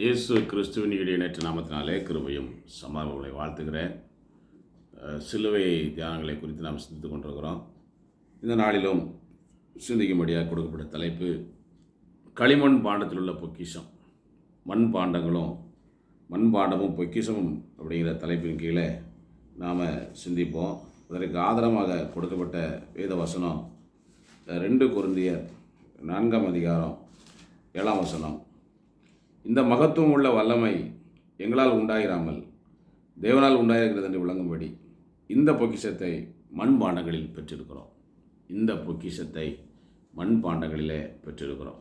இயேசு கிறிஸ்துவின் இடையினற்ற நாமத்தினாலே கிருபையும் சமாதானங்களை வாழ்த்துகிறேன். சிலுவை தியானங்களை குறித்து நாம் சிந்தித்து கொண்டிருக்கிறோம். இந்த நாளிலும் சிந்திக்கும்படியாக கொடுக்கப்பட்ட தலைப்பு களிமண் பாண்டத்தில் உள்ள பொக்கிஷம். மண் பாண்டங்களும் மண் பாண்டமும் பொக்கிஷமும் அப்படிங்கிற தலைப்பின் கீழே நாம் சிந்திப்போம். அதற்கு ஆதாரமாக கொடுக்கப்பட்ட வேத வசனம் ரெண்டு குருந்தியர் நான்காம் அதிகாரம் ஏழாம் வசனம். இந்த மகத்துவம் உள்ள வல்லமை எங்களால் உண்டாயிராமல் தேவனால் உண்டாயிருக்கிறது என்று விளங்கும்படி இந்த பொக்கிஷத்தை மண் பாண்டங்களில் பெற்றிருக்கிறோம். இந்த பொக்கிஷத்தை மண் பாண்டங்களிலே பெற்றிருக்கிறோம்.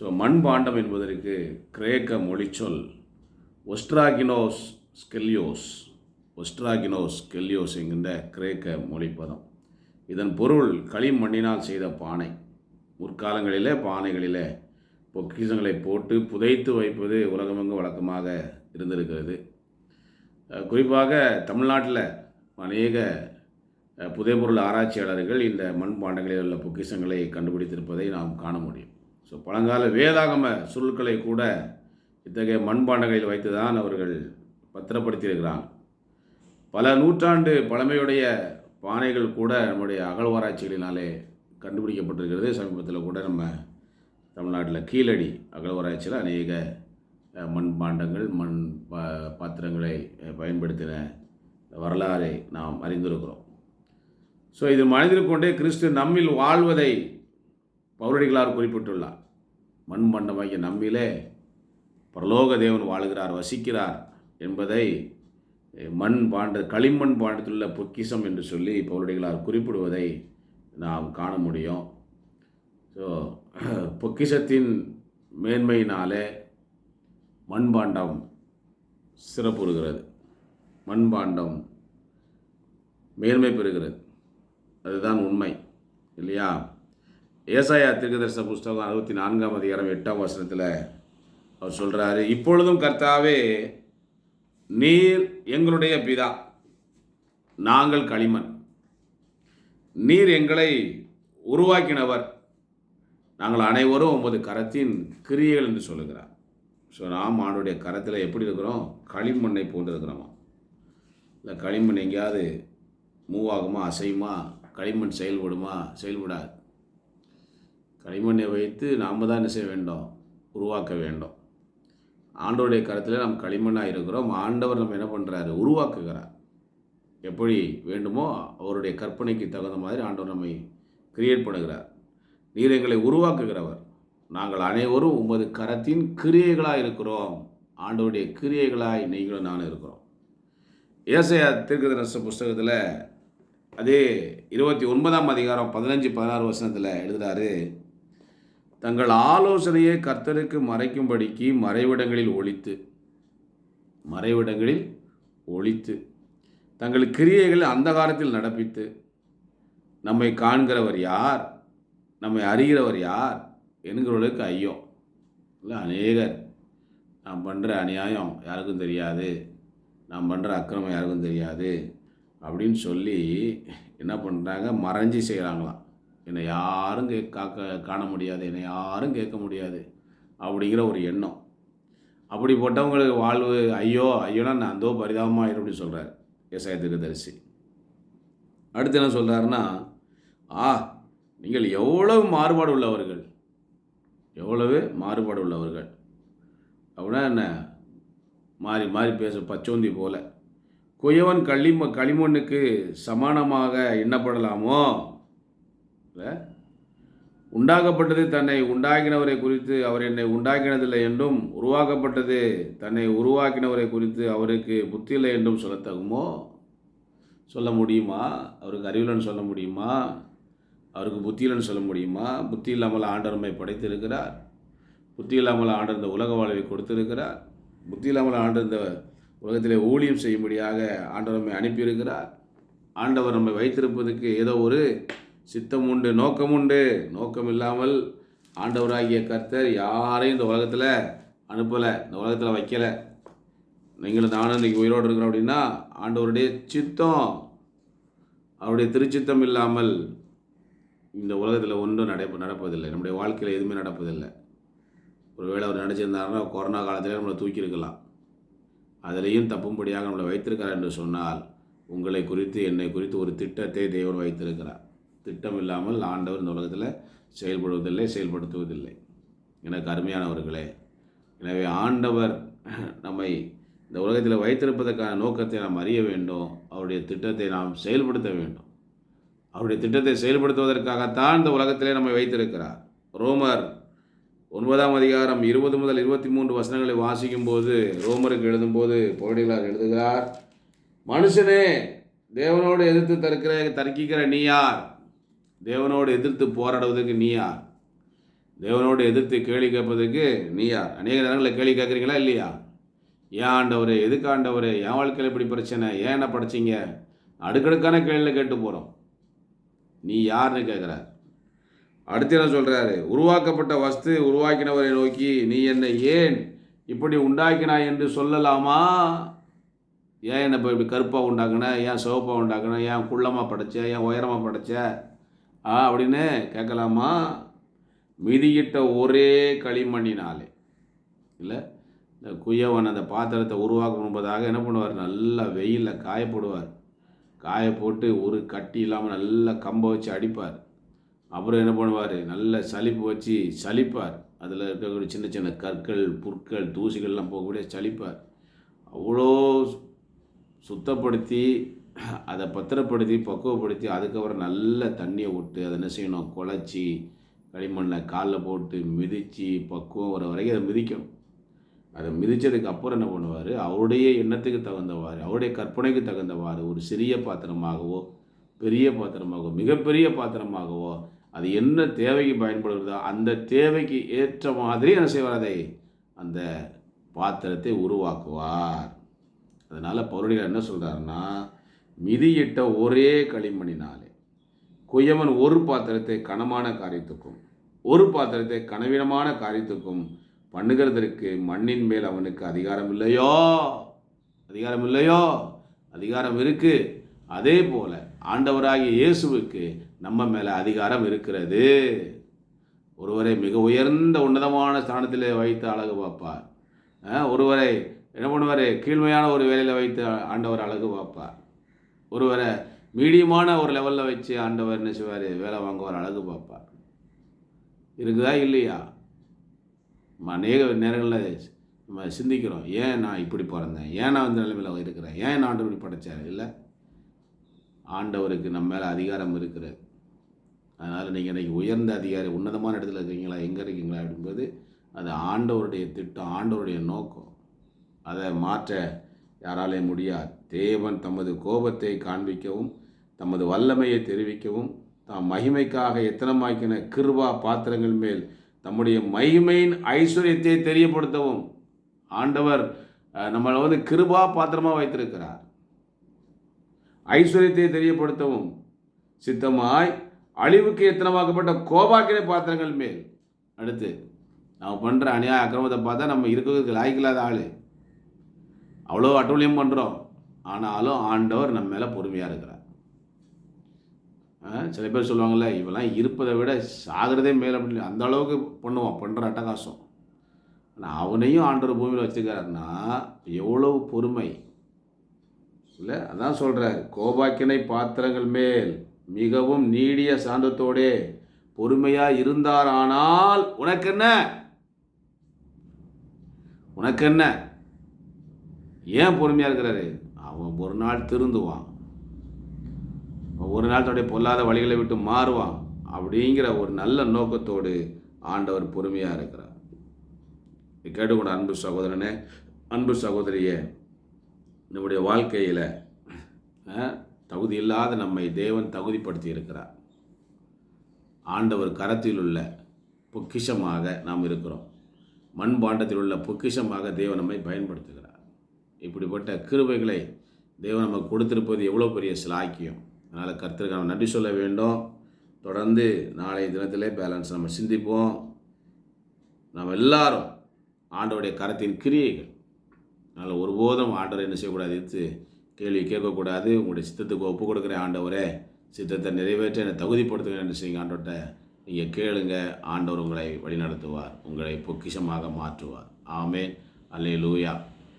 ஸோ மண் பாண்டம் என்பதற்கு கிரேக்க மொழிச்சொல் ஒஸ்ட்ராகினோஸ் ஸ்கெல்யோஸ் ஒஸ்ட்ராகினோஸ் ஸ்கெல்யோஸ் என்கின்ற கிரேக்க மொழிப்பதம். இதன் பொருள் களிமண்ணினால் செய்த பானை. முற்காலங்களிலே பானைகளிலே பொக்கிஷங்களை போட்டு புதைத்து வைப்பது உலகமெங்கும் வழக்கமாக இருந்திருக்கிறது. குறிப்பாக தமிழ்நாட்டில் அநேக புதைபொருள் ஆராய்ச்சியாளர்கள் இந்த மண்பாண்டங்களில் உள்ள பொக்கிஷங்களை கண்டுபிடித்திருப்பதை நாம் காண முடியும். ஸோ பழங்கால வேதாகம சுருள்களை கூட இத்தகைய மண்பாண்டங்களில் வைத்து தான் அவர்கள் பத்திரப்படுத்தியிருக்கிறாங்க. பல நூற்றாண்டு பழமையுடைய பானைகள் கூட நம்முடைய அகழ்வாராய்ச்சிகளினாலே கண்டுபிடிக்கப்பட்டிருக்கிறது. சமீபத்தில் கூட நம்ம தமிழ்நாட்டில் கீழடி அகழ்வாராய்ச்சியில் அநேக மண்பாண்டங்கள் மண் பாண்டங்கள் மண் பா பாத்திரங்களை பயன்படுத்தின வரலாறை நாம் அறிந்திருக்கிறோம். ஸோ இது மனிதர் கொண்டே கிறிஸ்து நம்மில் வாழ்வதை பௌரடிகளார் குறிப்பிட்டுள்ளார். மண் பாண்டமாகிய நம்மிலே பரலோக தேவன் வாழுகிறார் வசிக்கிறார் என்பதை மண் பாண்ட களிமண் பாண்டத்தில் உள்ள பொக்கிஷம் என்று சொல்லி பௌரடிகளார் குறிப்பிடுவதை நாம் காண முடியும். ஸோ பொக்கிஷத்தின் மேன்மையினாலே மண்பாண்டம் சிறப்புறுகிறது மண்பாண்டம் மேன்மை பெறுகிறது. அதுதான் உண்மை இல்லையா? ஏசாயா தீர்க்கதரிசன புஸ்தகம் அறுபத்தி நான்காம் அதிகாரம் எட்டாம் வசனத்தில் அவர் சொல்கிறாரு இப்பொழுதும் கர்த்தாவே நீர் எங்களுடைய பிதா நாங்கள் களிமண். நீர் எங்களை உருவாக்கினவர் நாங்கள் அனைவரும் உமது கரத்தின் கிரியைகள் என்று சொல்லுகிறார். ஸோ நாம் ஆண்டுடைய கரத்தில் எப்படி இருக்கிறோம்? களிமண்ணை போன்று இருக்கிறோமா? இல்லை களிமண் எங்கேயாவது மூவ் ஆகுமா அசையுமா? களிமண் செயல்படுமா? செயல்படாது. களிமண்ணை வைத்து நாம் தான் என்ன செய்ய வேண்டும்? உருவாக்க வேண்டும். ஆண்டோடைய கரத்தில் நாம் களிமண்ணாக இருக்கிறோம். ஆண்டவர் நம்ம என்ன பண்ணுறாரு உருவாக்குகிறார். எப்படி வேண்டுமோ அவருடைய கற்பனைக்கு தகுந்த மாதிரி ஆண்டவர் நம்மை கிரியேட் பண்ணுகிறார். நீர் எங்களை உருவாக்குகிறவர். நாங்கள் அனைவரும் உமது கரத்தின் கிரியைகளாக இருக்கிறோம். ஆண்டோடைய கிரியைகளாய் நீங்களும் நானும் இருக்கிறோம். ஏசையா தீர்க்கதரச புஸ்தகத்தில் அதே இருபத்தி ஒன்பதாம் அதிகாரம் பதினஞ்சு பதினாறு வசனத்தில் எழுதுகிறாரு தங்கள் ஆலோசனையை கர்த்தருக்கு மறைக்கும்படிக்கு மறைவிடங்களில் ஒழித்து மறைவிடங்களில் ஒழித்து தங்கள் கிரியைகள் அந்தகாரத்தில் நடப்பித்து நம்மை காண்கிறவர் யார்? நம்மை அறிகிறவர் யார் என்கிறவர்களுக்கு ஐயோ இல்லை அநேகர். நாம் பண்ணுற அநியாயம் யாருக்கும் தெரியாது. நாம் பண்ணுற அக்கிரமம் யாருக்கும் தெரியாது. அப்படின்னு சொல்லி என்ன பண்ணுறாங்க மறைஞ்சி செய்கிறாங்களாம் என்னை யாரும் கே காக்க காண முடியாது. என்னை யாரும் கேட்க முடியாது. அப்படிங்கிற ஒரு எண்ணம். அப்படிப்பட்டவங்களுக்கு வாழ்வு ஐயோ ஐயோனா நான் அந்தோ பரிதாபமாக இரு அப்படின்னு சொல்கிறார் விவசாயத்துக்கு தரிசி. அடுத்து என்ன சொல்கிறாருன்னா ஆ நீங்கள் எவ்வளவு மாறுபாடு உள்ளவர்கள் எவ்வளவு மாறுபாடு உள்ளவர்கள் அப்படின்னா என்ன? மாறி மாறி பேச பச்சோந்தி போல. குயவன் களிம களிமண்ணுக்கு சமானமாக எண்ணப்படலாமோ? இல்லை. உண்டாக்கப்பட்டது தன்னை உண்டாக்கினவரை குறித்து அவர் என்னை உண்டாக்கினதில்லை என்றும் உருவாக்கப்பட்டது தன்னை உருவாக்கினவரை குறித்து அவருக்கு புத்தியில்லை என்றும் சொல்லத்தகுமோ? சொல்ல முடியுமா? அவருக்கு அறிவில்லைன்னு சொல்ல முடியுமா? அவருக்கு புத்தி இல்லைன்னு சொல்ல முடியுமா? புத்தி இல்லாமல் ஆண்டவரை படைத்திருக்கிறார். புத்தி இல்லாமல் ஆண்டர் இந்த உலக வாழ்வை கொடுத்திருக்கிறார். புத்தி இல்லாமல் ஆண்டர் இந்த உலகத்திலே ஊழியம் செய்யும்படியாக ஆண்டவர் நம்மை அனுப்பியிருக்கிறார். ஆண்டவர் நம்மை வைத்திருப்பதற்கு ஏதோ ஒரு சித்தம் உண்டு நோக்கம் உண்டு. நோக்கம் இல்லாமல் ஆண்டவராகிய கர்த்தர் யாரையும் இந்த உலகத்தில் அனுப்பலை இந்த உலகத்தில் வைக்கலை. நீங்களும் நானும் இன்றைக்கி உயிரோடு இருக்கிறோம் அப்படின்னா ஆண்டவருடைய சித்தம் அவருடைய திருச்சித்தம் இல்லாமல் இந்த உலகத்தில் ஒன்றும் நடப்ப நடப்பதில்லை. நம்முடைய வாழ்க்கையில் எதுவுமே நடப்பதில்லை. ஒருவேளை அவர் நடிச்சிருந்தாருன்னா கொரோனா காலத்தில் நம்மளை தூக்கியிருக்கலாம். அதிலையும் தப்பும்படியாக நம்மளை வைத்திருக்கிறார் என்று சொன்னால் உங்களை குறித்து என்னை குறித்து ஒரு திட்டத்தை தேவன் வைத்திருக்கிறார். திட்டம் இல்லாமல் ஆண்டவர் இந்த உலகத்தில் செயல்படுவதில்லை செயல்படுத்துவதில்லை. எனக்கு அருமையானவர்களே எனவே ஆண்டவர் நம்மை இந்த உலகத்தில் வைத்திருப்பதற்கான நோக்கத்தை நாம் அறிய வேண்டும். அவருடைய திட்டத்தை நாம் செயல்படுத்த வேண்டும். அவருடைய திட்டத்தை செயல்படுத்துவதற்காகத்தான் இந்த உலகத்திலே நம்மை வைத்திருக்கிறார். ரோமர் ஒன்பதாம் அதிகாரம் இருபது முதல் இருபத்தி மூன்று வசனங்களை வாசிக்கும் போது ரோமருக்கு எழுதும்போது பகுதிகளார் எழுதுகிறார் மனுஷனே தேவனோடு எதிர்த்து தற்கிற தர்க்கிக்கிற நீ யார்? தேவனோடு எதிர்த்து போராடுவதற்கு நீ யார்? தேவனோடு எதிர்த்து கேள்வி கேட்பதற்கு நீ யார்? அநேக நேரங்களில் கேள்வி கேட்குறீங்களா இல்லையா? ஏன் ஆண்டவர் எதுக்கு ஆண்டவர்? என் வாழ்க்கையில் இப்படி பிரச்சனை? ஏன் என்ன படிச்சீங்க? அடுக்கடுக்கான கேள்வியில் கேட்டு போகிறோம் நீ யாருன்னு கேட்குறார் அடுத்து என்ன சொல்கிறாரு உருவாக்கப்பட்ட வஸ்து உருவாக்கினவரை நோக்கி நீ என்னை ஏன் இப்படி உண்டாக்கினாய் என்று சொல்லலாமா? ஏன் என்னை இப்போ இப்படி கருப்பாக உண்டாக்குன? ஏன் சிவப்பாக உண்டாக்குன? ஏன் குள்ளமாக படைச்ச? ஏன் உயரமாக படைச்ச? ஆ அப்படின்னு கேட்கலாமா? மிதியிட்ட ஒரே களிமண்ணினாலே. இல்லை? இந்த குயவன் அந்த பாத்திரத்தை உருவாக்க முன்பதாக என்ன பண்ணுவார்? நல்லா வெயிலில் காயப்படுவார். காய போட்டு ஒரு கட்டி இல்லாமல் நல்லா கம்பை வச்சு அடிப்பார். அப்புறம் என்ன பண்ணுவார்? நல்ல சளிப்பு வச்சு சலிப்பார் அதில் இருக்கக்கூடிய சின்ன சின்ன கற்கள் புற்கள் தூசிகள்லாம் போகக்கூடிய சலிப்பார் அவ்வளோ சுத்தப்படுத்தி அதை பத்திரப்படுத்தி பக்குவப்படுத்தி அதுக்கப்புறம் நல்ல தண்ணியை விட்டு அதை என்ன செய்யணும்? குழச்சி களிமண்ணை காலில் போட்டு மிதித்து பக்குவம் வர வரைக்கும் அதை மிதிக்கணும். அதை மிதித்ததுக்கு அப்புறம் என்ன பண்ணுவார்? அவருடைய எண்ணத்துக்கு தகுந்தவாறு அவருடைய கற்பனைக்கு தகுந்தவாறு ஒரு சிறிய பாத்திரமாகவோ பெரிய பாத்திரமாகவோ மிகப்பெரிய பாத்திரமாகவோ அது என்ன தேவைக்கு பயன்படுகிறதோ அந்த தேவைக்கு ஏற்ற மாதிரி என்ன செய்வார்? அதை அந்த பாத்திரத்தை உருவாக்குவார். அதனால் பௌரடிகள் என்ன சொல்கிறாருன்னா மிதியிட்ட ஒரே களிமணினாலே குயவன் ஒரு பாத்திரத்தை கனமான காரியத்துக்கும் ஒரு பாத்திரத்தை கனவீனமான காரியத்துக்கும் பண்ணுகிறதற்கு மண்ணின் மேல் அவனுக்கு அதிகாரம் இல்லையோ? அதிகாரம் இல்லையோ அதிகாரம் இருக்கு அதே போல ஆண்டவராகிய இயேசுவுக்கு நம்ம மேலே அதிகாரம் இருக்கிறது. ஒருவரை மிக உயர்ந்த உன்னதமான ஸ்தானத்தில் வைத்து அழகு பார்ப்பார். ஒருவரை என்ன பண்ணுவார்? கீழ்மையான ஒரு வேலையில் வைத்து ஆண்டவர் அழகு பார்ப்பார். ஒருவரை மீடியமான ஒரு லெவலில் வச்சு ஆண்டவர் என்ன செய்வார்? வேலை வாங்குவார் அழகு பார்ப்பார். இருக்குதா இல்லையா? அநேக நேரங்களில் நம்ம சிந்திக்கிறோம் ஏன் நான் இப்படி பிறந்தேன்? ஏன் நான் இந்த நிலைமையில் இருக்கிறேன்? ஏன் நான் ஆண்டவர் இப்படி படைச்சார் இல்லை ஆண்டவருக்கு நம்ம மேலே அதிகாரம் இருக்கிறது அதனால் நீங்கள் இன்றைக்கி உயர்ந்த அதிகாரி உன்னதமான இடத்துல இருக்கீங்களா எங்கே இருக்கீங்களா? அப்படின்போது அது ஆண்டவருடைய திட்டம் ஆண்டவருடைய நோக்கம். அதை மாற்ற யாராலே முடியாது. தேவன் தமது கோபத்தை காண்பிக்கவும் தமது வல்லமையை தெரிவிக்கவும் தாம் மகிமைக்காக எத்தனமாக்கின கிருபா பாத்திரங்கள் மேல் நம்முடைய மகிமையின் ஐஸ்வர்யத்தை தெரியப்படுத்தவும். ஆண்டவர் நம்மளை வந்து கிருபா பாத்திரமாக வைத்திருக்கிறார். ஐஸ்வர்யத்தை தெரியப்படுத்தவும். சித்தமாய் அழிவுக்கு எத்தனமாக்கப்பட்ட கோபாக்கிர பாத்திரங்கள் மேல். அடுத்து நாம் பண்ணுற அநியாய அக்கிரமத்தை பார்த்தா நம்ம இருக்கிறதுக்கு லாய்க்கில்லாத ஆள். அவ்வளோ அட்டூழியம் பண்ணுறோம் ஆனாலும் ஆண்டவர் நம்ம மேலே பொறுமையாக இருக்கிறார். சில பேர் சொல்லுவாங்கள்ல இவெல்லாம் இருப்பதை விட சாகிறதே மேலே அப்படின்னு. அந்த அளவுக்கு பண்ணுவான் பண்ணுற அட்டகாசம். ஆனால் அவனையும் ஆண்டவர் பூமியில் வச்சுக்கிறாருன்னா எவ்வளவு பொறுமை. இல்லை அதான் சொல்கிறார் கோபாக்கினை பாத்திரங்கள் மேல் மிகவும் நீடிய சாந்தத்தோடே பொறுமையாக இருந்தாரானால் உனக்கு என்ன உனக்கு என்ன ஏன் பொறுமையாக இருக்கிறாரு? அவன் ஒரு நாள் திருந்துவான். ஒரு நாள் தன்னுடைய பொல்லாத வழிகளை விட்டு மாறுவான் அப்படிங்கிற ஒரு நல்ல நோக்கத்தோடு ஆண்டவர் பொறுமையாக இருக்கிறார். இதை கேட்டுக்கொண்ட அன்பு சகோதரனே அன்பு சகோதரியே நம்முடைய வாழ்க்கையில் தகுதி இல்லாத நம்மை தேவன் தகுதிப்படுத்தி இருக்கிறார். ஆண்டவர் கரத்தில் உள்ள பொக்கிஷமாக நாம் இருக்கிறோம். மண் பாண்டத்தில் உள்ள பொக்கிஷமாக தேவன் நம்மை பயன்படுத்துகிறார். இப்படிப்பட்ட கிருபைகளை தேவன் நமக்கு கொடுத்திருப்பது எவ்வளோ பெரிய சிலாக்கியம். அதனால் கர்த்தருக்கு நம்ம நன்றி சொல்ல வேண்டும். தொடர்ந்து நாளைய தினத்திலே பேலன்ஸ் நம்ம சிந்திப்போம். நம்ம எல்லாரும் ஆண்டவருடைய கரத்தின் கிரியைகள். அதனால் ஒருபோதும் ஆண்டவரை என்ன செய்யக்கூடாது எதிர்த்து கேள்வி கேட்கக்கூடாது. உங்களுடைய சித்தத்துக்கு ஒப்பு கொடுக்குற ஆண்டவரே. சித்தத்தை நிறைவேற்ற என்னை தகுதிப்படுத்துங்க என்ன செய்யுங்க ஆண்டவர்கிட்ட. நீங்கள் கேளுங்க ஆண்டவர் உங்களை வழிநடத்துவார் உங்களை பொக்கிஷமாக மாற்றுவார். Amen. Hallelujah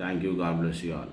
thank you God bless you all